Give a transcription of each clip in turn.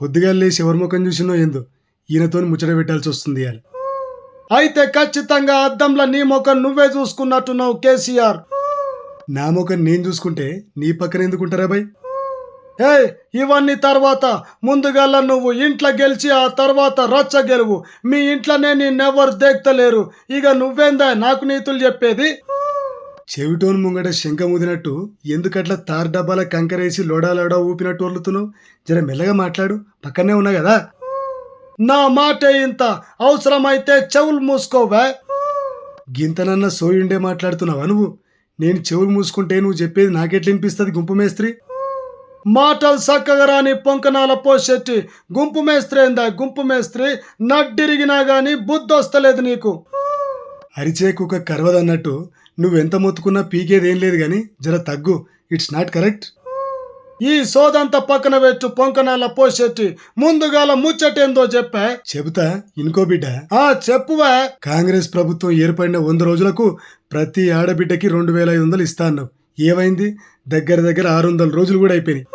పొద్దుగా శివర్ముఖం ఎవరి ముఖం చూసినో ఏందో? ఈయనతో ముచ్చట పెట్టాల్సి వస్తుంది అయితే ఖచ్చితంగా అద్దంలో నీ ముఖం నువ్వే చూసుకున్నట్టున్నావు కేసీఆర్. నా ముఖం నేను చూసుకుంటే నీ పక్కన ఎందుకుంటారా బాయ్ ఏ ఇవన్నీ తర్వాత. ముందుగల్లా నువ్వు ఇంట్లో గెలిచి ఆ తర్వాత రచ్చ గెలువు. మీ ఇంట్లోనే నిన్నెవరు దేక్తలేరు. ఇక నువ్వేందా నాకు నీతులు చెప్పేది? చెవిటోన్ ముంగట శంఖ ముదినట్టు ఎందుకట్లా తార్ డబ్బాల కంకరేసి లోడాలోడా ఊపినట్టు వదులుతున్నావు జర మెల్లగా మాట్లాడు. పక్కనే ఉన్నా కదా? నా మాట ఇంత అవసరమైతే చెవులు మూసుకోవా. గింతనన్న సోయుండే మాట్లాడుతున్నావా నువ్వు? నేను చెవులు మూసుకుంటే నువ్వు చెప్పేది నాకెట్లా వినిపిస్తుంది గుంపు మేస్త్రి? మాటలు చక్కగా రాని పొంకనాల పోషెట్టి గుంపు మేస్త్రి ఏందా? గుంపు మేస్త్రి నడ్డిరిగినా గాని బుద్ధి వస్తలేదు నీకు. అరిచే కుక్క కరవదన్నట్టు నువ్వెంత మొత్తుకున్నా పీకేదేం లేదు గాని జర తగ్గు. ఇట్స్ నాట్ కరెక్ట్ ఈ సోదంతా పక్కన పెట్టు పొంకనాల పోషెట్టి ముందుగాల ముచ్చటేందో చెప్పా. చెబుతా ఇనుకో బిడ్డ. ఆ చెప్పువా. కాంగ్రెస్ ప్రభుత్వం ఏర్పడిన వంద రోజులకు ప్రతి ఆడబిడ్డకి రెండు వేల ఐదు వందలు ఇస్తా అన్నావు ఏమైంది? దగ్గర దగ్గర ఆరు వందల రోజులు కూడా అయిపోయినాయి.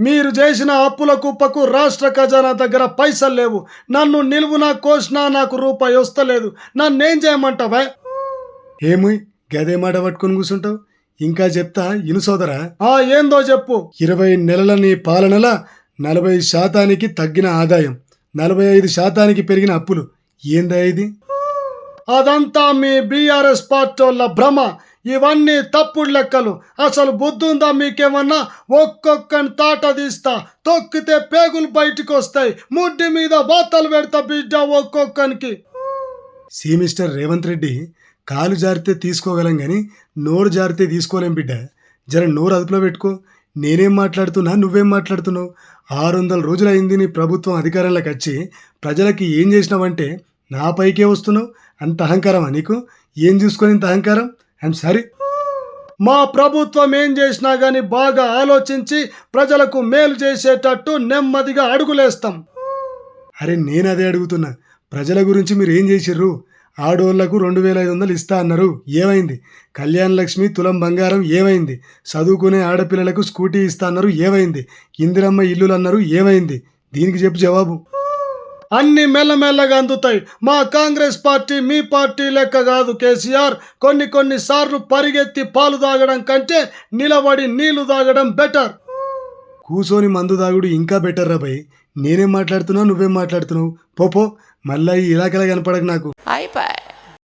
మీరు చేసిన అప్పుల కుప్పకు రాష్ట్ర ఖజానా దగ్గర పైసలు లేవు. నన్ను నిలువునా కోసినా నాకు రూపాయి వస్తలేదు. నన్నేం చేయమంటావా? ఏమి? గదే మాట పట్టుకొని కూర్చుంటావు ఇంకా చెప్తా ఇను సోదరా. ఆ ఏందో చెప్పు. ఇరవై నెలల నీ పాలనల నలభై శాతానికి తగ్గిన ఆదాయం నలభై ఐదు శాతానికి పెరిగిన అప్పులు. ఏందా ఇది? అదంతా మీ బీఆర్ఎస్ పార్టీల భ్రమ. ఇవన్నీ తప్పుడు లెక్కలు. అసలు బుద్ధుందా మీకేమన్నా? ఒక్కొక్కని తాట తీస్తా. తొక్కితే పేగులు బయటకు వస్తాయి ముడ్డి మీద వాతలు పెడతా బిడ్డ ఒక్కొక్కనికి. సి మిస్టర్ రేవంత్ రెడ్డి కాలు జారితే తీసుకోగలం కానీ నోరు జారితే తీసుకోలేం బిడ్డ. జర నోరు అదుపులో పెట్టుకో. నేనేం మాట్లాడుతున్నా నువ్వేం మాట్లాడుతున్నావు? ఆరు వందల రోజులైంది నీ ప్రభుత్వం అధికారంలోకి వచ్చి ప్రజలకి ఏం చేసినావంటే నా పైకే వస్తున్నావు? అంత అహంకారమా నీకు? ఏం చూసుకొని ఇంత అహంకారం? I'm sorry. మా ప్రభుత్వం ఏం చేసినా కానీ బాగా ఆలోచించి ప్రజలకు మేలు చేసేటట్టు నెమ్మదిగా అడుగులేస్తాం. అరే నేను అదే అడుగుతున్నా. ప్రజల గురించి మీరు ఏం చేసిర్రు? ఆడోళ్ళకు రెండు వేల ఐదు వందలు ఇస్తా అన్నారు. ఏమైంది? కళ్యాణ్ లక్ష్మి తులం బంగారం ఏమైంది? చదువుకునే ఆడపిల్లలకు స్కూటీ ఇస్తా అన్నారు. ఏమైంది? ఇందిరమ్మ ఇల్లులు అన్నారు. ఏమైంది? దీనికి చెప్పు జవాబు. అన్ని మెల్లమెల్లగా అందుతాయి. మా కాంగ్రెస్ పార్టీ మీ పార్టీ లెక్క కాదు కేసీఆర్. కొన్ని కొన్ని సార్లు పరిగెత్తి పాలు తాగడం కంటే నిలబడి నీళ్ళు తాగడం బెటర్. కూసోని మందు తాగుడు ఇంకా బెటర్ రా భయ్. నేనేం మాట్లాడుతున్నావు నువ్వేం మాట్లాడుతున్నావు? పోపో మళ్ళా ఇలాకలా కనపడకు నాకు. అయిపోయి.